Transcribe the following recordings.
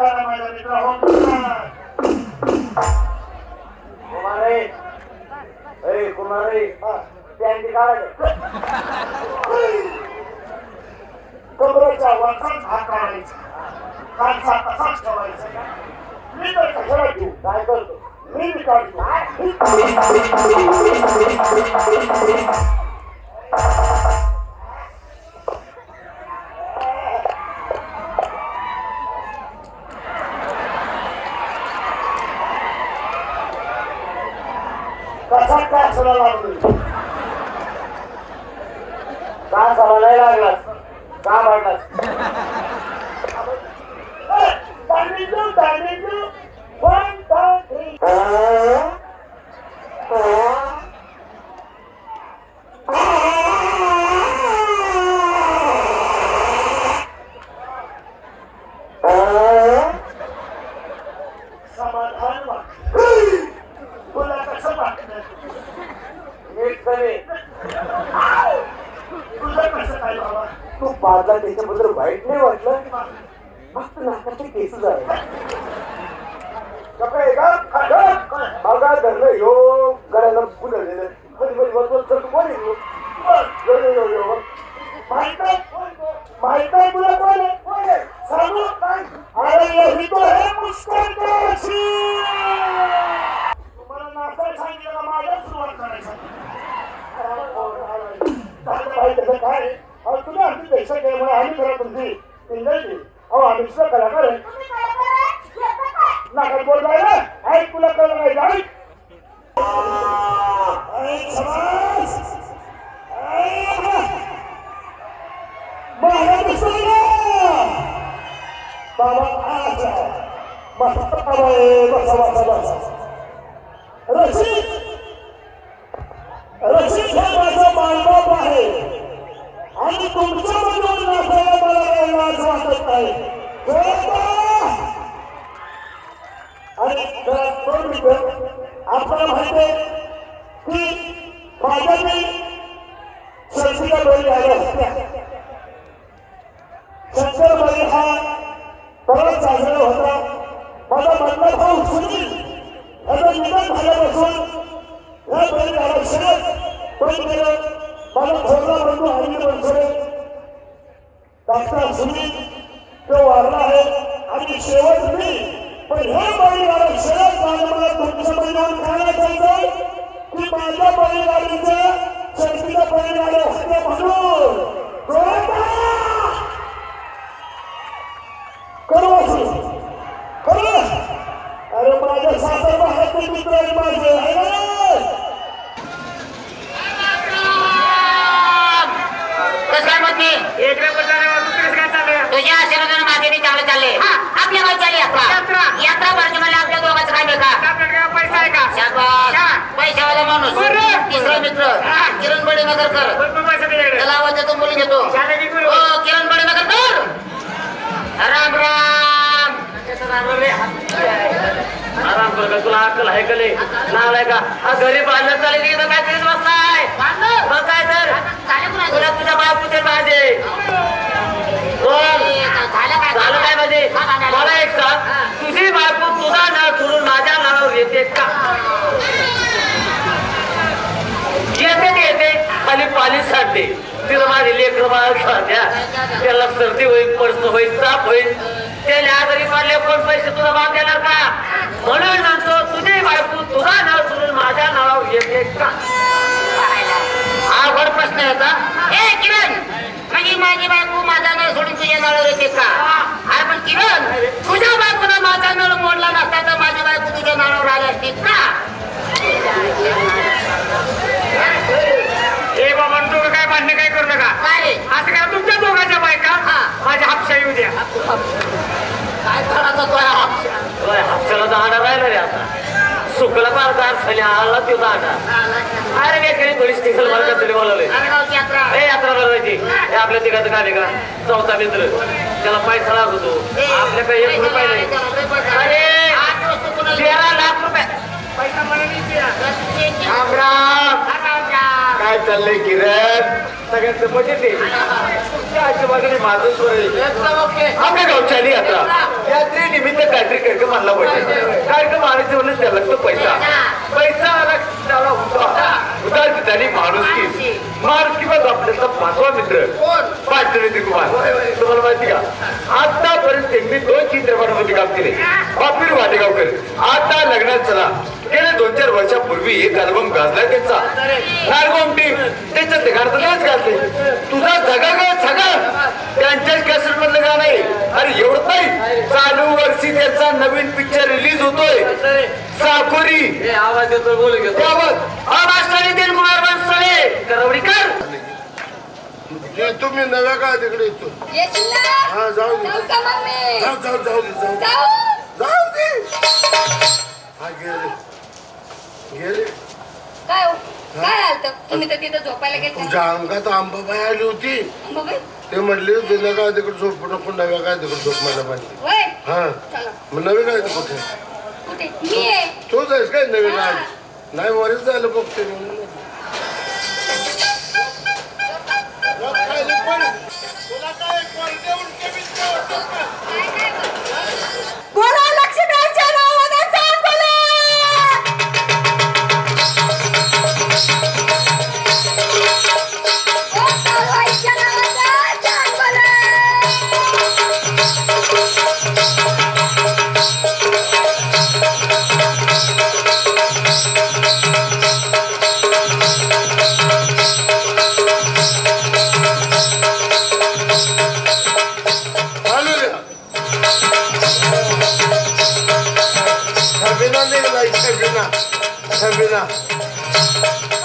मैदानी राहून कुमारे ए कुमारे पॅन्टी काढायचं कमरेच्या वरचाच हात काढायचा. कालचा तसाच ठेवायचा. मी तर कशाला घेऊ? काय करतो? मी काढतो कसा का सला लागलं का सला नाही लागलाच का म्हणलाच तुझं कसं काय बाबा. तू पाजला त्याच्याबद्दल वाईट नाही वाटलं? मस्त नाकाचे केस झाले. कपडे का बघा धरलं योग करायला फुललेलं कधी कधी बसवत तर कोण आहे यो? यो, यो, यो, यो. माहीत आहे माहीत आहे तुला कोण आहे कोण आहे सांगू अरे यही तो है मुस्कान का रशीद. तुम्हाला नाचायला सांगितलं का माझ्या सुरुवात करायचं काय? आहे? अहो तुम्ही आमची पैसा केल्यामुळे आम्ही करा तुमची पिंजायची अहो आम्ही सुद्धा कलाकार आहे. नाकात बोल जायला ऐक तुला कळलं नाही बाबा आजा बसा बसा बसा बसा. रशीद रशीद हे माझं मायबाप आहे आणि तुमच्या मधून नाचायला मला काही लाज वाटत नाही कळलं का? आणि जरा दोन मिनिटं आपल्याला माहिती आहे की माझ्या मी शंकरच्या बळी आल्या होत्या शंकर बळी हा परत साजरा होता माझा मधला भाऊ सुनील याचं निधन झाल्यापासून या बळी आरक्षणात पण केलं माझा थोरला बंधू हरिणी बनसोडे डॉक्टर सुनील तो वारला आहे. आणि शेवट मी पण हे परिवार आरक्षणात माझं मला तुमच्या बळीवर काय सांगतोय की माझ्या बैलगाडीचं शर्तीच्या परिणाम असते म्हणून. करू असू. करू अरे माझ्या सासर बाहेरचे मित्र आहेत माझे आहे ना? कसं काय म्हणते एक नंबर झाल्यावर दुसरीच काय चालू आहे? तुझ्या आशीर्वादाने माझे बी चांगले चालले आपल्या गावची यात्रा यात्रा. यात्रा भरती मला आपल्या दोघांचं काय का आपल्याकडे काय पैसा आहे का हा. पैशावाला माणूस. तिसरा मित्र. हा. किरण बडे पैसा त्याच्याकडे त्याला आवाज देतो बोलून घेतो? हो किरण बडे नगरकर. राम राम. आराम कर तुला अक्कल आहे का नाव आहे का? हा घरी बांधत चालेल इथं काय तरीच बसलाय? मग काय तर? तुला तुझ्या बापूचे माझे झालं काय? म्हणजे? मला एक सांग. तुझी बायको तुझा नाव सोडून माझ्या नावावर येते का? येते ते येते खाली पाणी सांडते. तिला माझे लेकर खात्या त्याला सर्दी होईल पडसं होईल ताप होईल. त्याने आजारी पडले कोण पैसे तुला बाप देणार का? म्हणून म्हणतो तुझी बायको तुझा नाव सोडून माझ्या नावावर येते का हा अवघड प्रश्न आहे का ए किरण म्हणजे माझी बायको माझा नळ सोडून तुझ्या नळावर येते का अरे पण किरण तुझ्या बायकोनं माझा नळ मोडला नसता तर माझी बायको तुझ्या नळावर आली असती का ए बाबा तुम्ही काय भांडणं काय करू नका काय रे असं काय तुमच्या दोघांच्या बायका हा. माझ्या हापशा येऊ द्या काय करायचं तो हापशा? होय, हापशाला दांडा राहिला रे आता सुकला पार दार खाली आला तो दांडा. अरे वेगळी थोडी स्टिकल मला तरी बोलवले यात्रा हे हे आपल्या तिघाचं का? चौथा मित्र. त्याला पैसा लागतो आपल्याकडे एक रुपये नाही. अरे आठ वस्तू कुणाला तेरा लाख रुपये. पैसा मला नाही द्या. राम राम काय चाललंय किरण? सगळ्यांचं मजे ते आजूबाजूने माझं स्वर आपल्या गावच्यानी आता यात्रे. निमित्त काहीतरी कार्यक्रम आणला पाहिजे. कार्यक्रम आणायचं म्हणून त्या लागतो पैसा. पैसा आला त्याला होता उदार ठिकाणी माणूस की. मार किंवा आपल्याचा पाचवा मित्र. पाटणी कुमार तुम्हाला माहिती का? आतापर्यंत त्यांनी दोन चित्रपटामध्ये काम केले. बापीर वाटेगावकर. आता लग्नात चला. चार वर्षापूर्वी एक अल्बम गाजला त्यांचा. नारगोमटी त्याच्या गाणं गाजले तुझा झगा ग झगा. त्यांच्याच कॅसेट मधलं गाणं आहे. अरे एवढं नाही. चालू वर्षी त्याचा नवीन पिक्चर रिलीज होतोय. साकोरी. आवाज येतो बोल घेतो त्यावर मास्टर नितीन कुमार करवडीकर. येतो मी नव्या का तिकडे येतो? हा जाऊ दे. जाऊ? जाऊ जाऊ जाऊ दे जाऊ दे. जाऊ? जाऊ दे हा गेले गेले. काय हो? काय आलत? तुम्ही तर तिथं झोपायला गेले तुझ्या अंगात आंबाबाई आली होती? ते म्हणले जुन्या काय तिकडे झोप नको नव्या काय तिकडे झोप मला होय? हा. चला. मग नवीन काय कुठे? कुठे? मी आहे. तूच आहेस काय नवीन आज नाही वरीच झालं बघते मी. खाली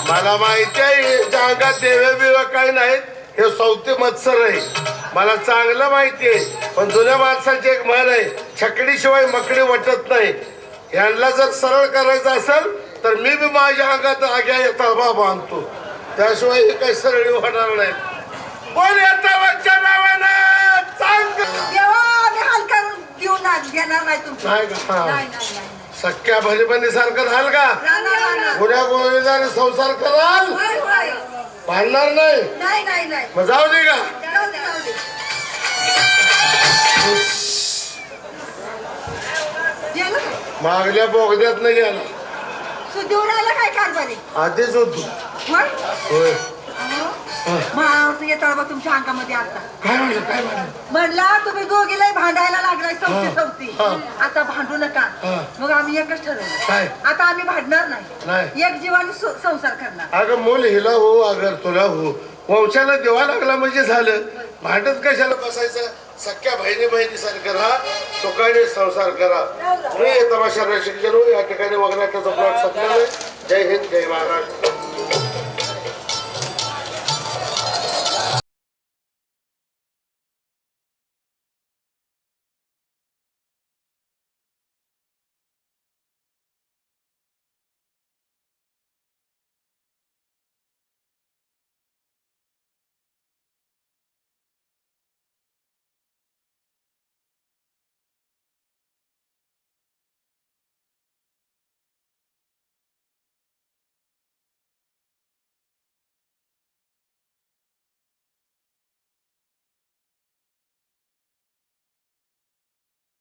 मला माहिती आहे अंगात देवे बिवे काही नाहीत. हे सौते मत्सर आहे. मला चांगलं माहिती आहे पण जुन्या माणसाची एक म्हण आहे छकडीशिवाय मकडी वटत नाही. यांना जर सरळ करायचं असेल तर मी बी माझ्या अंगात आग्या येता बांधतो त्याशिवाय हे काही सरळी होणार नाही. कोण येतं वरच्या नावानं? चांग घेणार नाही तुमचं. का? हा. सख्या भजबंदी सारखं राहाल का गुन्ह्या गोविंदाने संसार कराल. भांडणार नाही. मग जाऊ दे का? मागल्या बोगद्यात नाही गेला. आला आधीच होतो. होय? बा तुमच्या अंगामध्ये आता. काय म्हणलं काय म्हणलं? म्हणला तुम्ही दोघीला भांडायला लागलाय सवती हा, सवती. हा. आता भांडू नका. हा. मग आम्ही एकच ठरवलं? आता आम्ही भांडणार नाही. नाही. एक जीवाने सु- संसार करणार. अगं मूल हिला हो अगर तुला हो. वंशाला देवा लागला म्हणजे झालं. भांडत कशाला बसायचं? सख्या बहिणी बहिणी सारखं राहा. सुखाने संसार करा. मी तमाशा रसिक या ठिकाणी वगैरे प्लॉट संपलेला आहे. जय हिंद जय महाराष्ट्र.